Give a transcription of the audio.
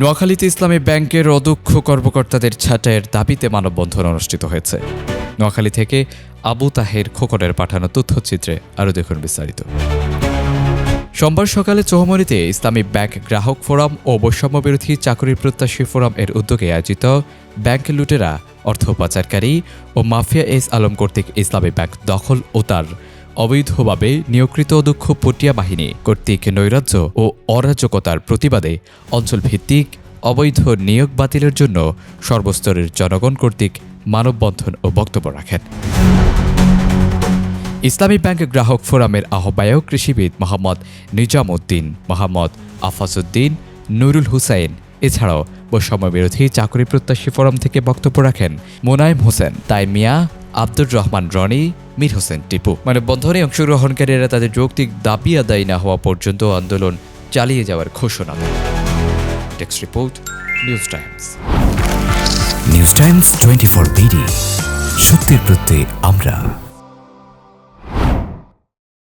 নোয়াখালীতে ইসলামী ব্যাংকের অধ্যক্ষ কর্মকর্তাদের ছাঁটাইয়ের দাবিতে মানববন্ধন অনুষ্ঠিত হয়েছে। নোয়াখালী থেকে আবু তাহের খোকনের পাঠানো তথ্যচিত্রে আরও দেখুন বিস্তারিত। সোমবার সকালে চৌমরিতে ইসলামী ব্যাংক গ্রাহক ফোরাম ও বৈষম্য বিরোধী চাকরির প্রত্যাশী ফোরাম এর উদ্যোগে আয়োজিত ব্যাংক লুটেরা, অর্থ পাচারকারী ও মাফিয়া এস আলম কর্তৃক ইসলামী ব্যাংক দখল ও তার অবৈধভাবে নিয়োগকৃত অধ্যক্ষ পটিয়া বাহিনী কর্তৃক নৈরাজ্য ও অরাজকতার প্রতিবাদে অঞ্চলভিত্তিক অবৈধ নিয়োগ বাতিলের জন্য সর্বস্তরের জনগণ কর্তৃক মানববন্ধন ও বক্তব্য রাখেন। ইসলামী ব্যাংক গ্রাহক ফোরামের আহ্বায়ক কৃষিবিদ মোহাম্মদ নিজামউদ্দিন মোহাম্মদ আফাজউদ্দিন নুরুল হুসাইন এছাড়াও বৈষম্য বিরোধী চাকরি প্রত্যাশী ফোরাম থেকে বক্তব্য রাখেন মোনায়েম হোসেন, তাইমিয়া আব্দুর রহমান, রনি, মীর হোসেন, টিপু। মানে বন্ধনে অংশগ্রহণকারীরা তাদের যৌক্তিক দাবি আদায় না হওয়া পর্যন্ত আন্দোলন চালিয়ে যাওয়ার ঘোষণা। Text report News Times News Times twenty four BD সত্যের প্রত্যয়ে আমরা।